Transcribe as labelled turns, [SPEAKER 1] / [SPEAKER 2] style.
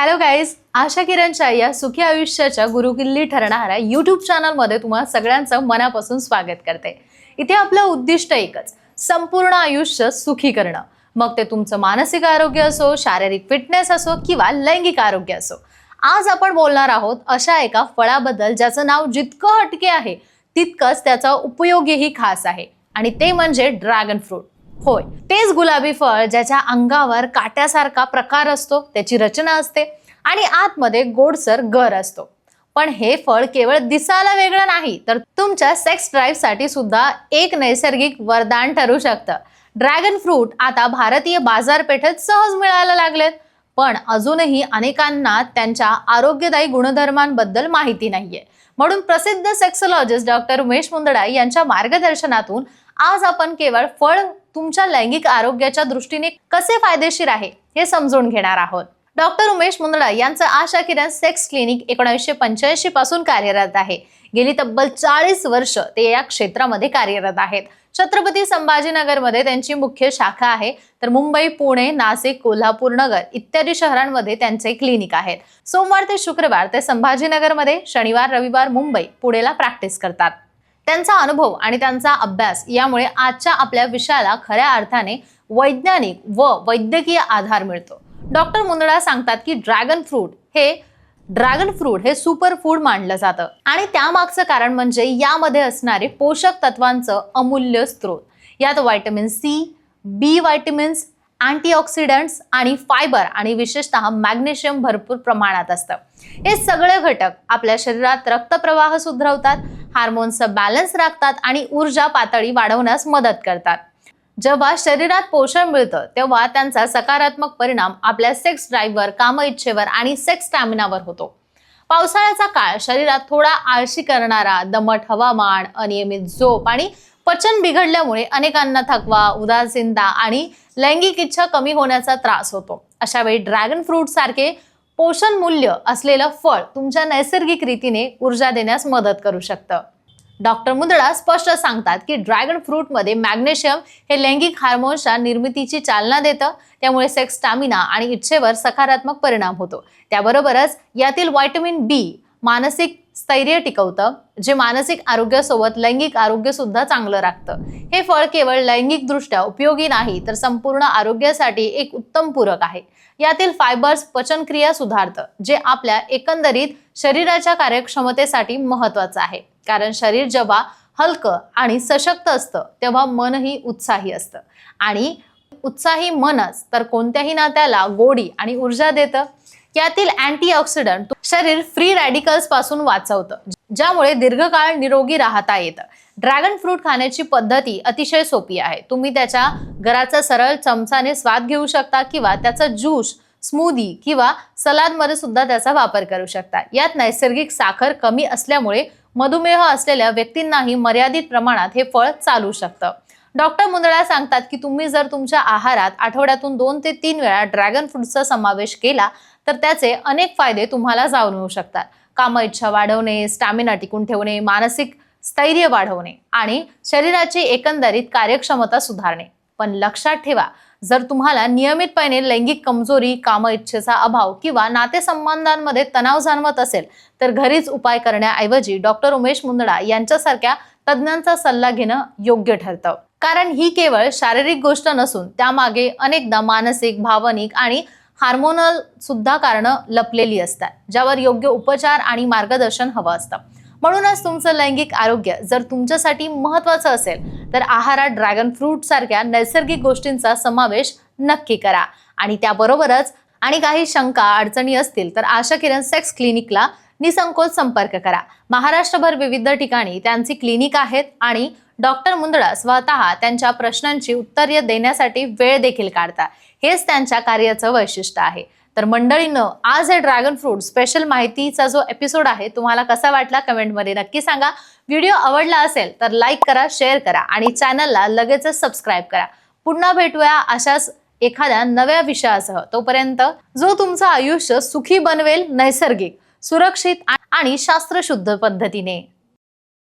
[SPEAKER 1] Hello guys आशा किरणच्या या सुखी आयुष्याच्या गुरुकिल्ली ठरणाऱ्या युट्यूब चॅनलमध्ये तुम्हा सगळ्यांचं मनापासून स्वागत करते. इथे आपलं उद्दिष्ट एकच संपूर्ण आयुष्य सुखी करणं. मग ते तुमचं मानसिक आरोग्य असो शारीरिक फिटनेस असो किंवा लैंगिक आरोग्य असो. आज आपण बोलणार आहोत अशा एका फळाबद्दल ज्याचं नाव जितकं हटके आहे तितकंच त्याचा उपयोगही खास आहे. आणि ते म्हणजे ड्रॅगन फ्रूट. होय. तेच गुलाबी फळ ज्याच्या अंगावर काट्यासारखा प्रकार असतो त्याची रचना असते आणि आतमध्ये गोडसर गर असतो. पण हे फळ केवळ दिसायला वेगळं नाही तर तुमच्या सेक्स ड्राईव्हसाठी सुद्धा एक नैसर्गिक वरदान ठरू शकतं. ड्रॅगन फ्रूट आता भारतीय बाजारपेठेत सहज मिळायला लागलेत. पण अजूनही अनेकांना त्यांच्या आरोग्यदायी गुणधर्मांबद्दल माहिती नाहीये. म्हणून प्रसिद्ध सेक्सॉलॉजिस्ट डॉक्टर उमेश मुंदडा यांच्या मार्गदर्शनातून आज आपण केवळ फळ तुमच्या लैंगिक आरोग्याच्या दृष्टीने कसे फायदेशीर आहे हे समजून घेणार आहोत. डॉक्टर उमेश मुंदडा यांचं आशा किरण सेक्स क्लिनिक एकोणीसशे पंच्याऐंशी पासून कार्यरत आहे. गेली तब्बल चाळीस वर्ष ते या क्षेत्रामध्ये कार्यरत आहेत. छत्रपती संभाजीनगरमध्ये त्यांची मुख्य शाखा आहे. तर मुंबई पुणे नाशिक कोल्हापूर नगर इत्यादी शहरांमध्ये त्यांचे क्लिनिक आहेत. सोमवार ते शुक्रवार ते संभाजीनगरमध्ये शनिवार रविवार मुंबई पुणेला प्रॅक्टिस करतात. त्यांचा अनुभव आणि त्यांचा अभ्यास यामुळे आजच्या आपल्या विषयाला खऱ्या अर्थाने वैज्ञानिक व वैद्यकीय आधार मिळतो. डॉक्टर मुंदडा सांगतात की ड्रॅगन फ्रूट हे ड्रॅगन फ्रूट हे सुपर फूड मानलं जातं. आणि त्यामागचं कारण म्हणजे यामध्ये असणारे पोषक तत्वांचं अमूल्य स्रोत. यात vitamin C B vitamins antioxidants आणि फायबर आणि विशेषतः मॅग्नेशियम भरपूर प्रमाणात असतं. हे सगळे घटक आपल्या शरीरात रक्तप्रवाह सुधरवतात हार्मोन्सचं बॅलन्स राखतात आणि ऊर्जा पातळी वाढवण्यास मदत करतात. जेव्हा शरीरात पोषण मिळतं तेव्हा त्यांचा सकारात्मक परिणाम आपल्या सेक्स ड्राईव्हवर काम इच्छेवर आणि सेक्स स्टॅमिनावर होतो. पावसाळ्याचा काळ शरीरात थोडा आळशी करणारा दमट हवामान अनियमित झोप आणि पचन बिघडल्यामुळे अनेकांना थकवा उदासीनता आणि लैंगिक इच्छा कमी होण्याचा त्रास होतो. अशा वेळी ड्रॅगन फ्रूट सारखे पोषण मूल्य असलेलं फळ तुमच्या नैसर्गिक रीतीने ऊर्जा देण्यास मदत करू शकतं. डॉक्टर मुंदडा स्पष्ट सांगतात की ड्रॅगन फ्रूटमध्ये मॅग्नेशियम हे लैंगिक हार्मोन्सच्या निर्मितीची चालना देतं त्यामुळे सेक्स स्टॅमिना आणि इच्छेवर सकारात्मक परिणाम होतो. त्याबरोबरच यातील व्हायटमिन बी मानसिक स्थैर्य टिकवतं जे मानसिक आरोग्यासोबत लैंगिक आरोग्य सुद्धा चांगलं राखतं. हे फळ केवळ लैंगिकदृष्ट्या उपयोगी नाही तर संपूर्ण आरोग्यासाठी एक उत्तम पूरक आहे. यातील फायबर्स पचनक्रिया सुधारतं जे आपल्या एकंदरीत शरीराच्या कार्यक्षमतेसाठी महत्वाचं आहे. कारण शरीर जेव्हा हलकं आणि सशक्त असतं तेव्हा मनही उत्साही असतं. आणि उत्साही मनच तर कोणत्याही नात्याला गोडी आणि ऊर्जा देतं? यातील अँटीऑक्सिडंट शरीर फ्री रॅडिकल्सपासून वाचवतं ज्यामुळे दीर्घकाळ निरोगी राहता येतं. ड्रॅगन फ्रूट खाण्याची पद्धती अतिशय सोपी आहे. तुम्ही त्याच्या घराचा सरळ चमचाने स्वाद घेऊ शकता किंवा त्याचा ज्यूस स्मूदी किंवा सलादमध्ये सुद्धा त्याचा वापर करू शकता. यात नैसर्गिक साखर कमी असल्यामुळे मधुमेह असलेल्या व्यक्तींनाही मर्यादित प्रमाणात हे फळ चालू शकतं. डॉक्टर मुंदळा सांगतात की तुम्ही जर तुमच्या आहारात आठवड्यातून दोन ते तीन वेळा ड्रॅगन फ्रूटचा समावेश केला तर त्याचे अनेक फायदे तुम्हाला जाणवू शकतात. काम इच्छा वाढवणे स्टॅमिना टिकून ठेवणे मानसिक स्थैर्य वाढवणे आणि शरीराची एकंदरीत कार्यक्षमता सुधारणे. पण लक्षात ठेवा जर तुम्हाला नियमितपणे लैंगिक कमजोरी काम इच्छेचा अभाव किंवा नातेसंबंधांमध्ये तणाव जाणवत असेल तर घरीच उपाय करण्याऐवजी डॉक्टर उमेश मुंदडा यांच्यासारख्या तज्ज्ञांचा सल्ला घेणं योग्य ठरतं. कारण ही केवळ शारीरिक गोष्ट नसून त्यामागे अनेकदा मानसिक भावनिक आणि हार्मोनल सुद्धा कारणं लपलेली असतात ज्यावर योग्य उपचार आणि मार्गदर्शन हवं असतं. म्हणूनच तुमचं लैंगिक आरोग्य जर तुमच्यासाठी महत्वाचं असेल तर आहारात ड्रॅगन फ्रूट सारख्या नैसर्गिक गोष्टींचा समावेश नक्की करा. आणि त्याबरोबरच आणि काही शंका अडचणी असतील तर आशा किरण सेक्स क्लिनिकला निसंकोच संपर्क करा. महाराष्ट्रभर विविध ठिकाणी त्यांची क्लिनिक आहेत आणि डॉक्टर मुंदडा स्वतः त्यांच्या प्रश्नांची उत्तरे देण्यासाठी वेळ देखील काढतात. हेच त्यांच्या कार्याचं वैशिष्ट्य आहे. तर मंडळीनं आज हे ड्रॅगन फ्रूट स्पेशल माहितीचा जो एपिसोड आहे तुम्हाला कसा वाटला कमेंटमध्ये नक्की सांगा. व्हिडिओ आवडला असेल तर लाईक करा शेअर करा आणि चॅनलला लगेचच सबस्क्राईब करा. पुन्हा भेटूया अशाच एखाद्या नव्या विषयासह. तोपर्यंत जो तुमचं आयुष्य सुखी बनवेल नैसर्गिक सुरक्षित आणि शास्त्रशुद्ध पद्धतीने.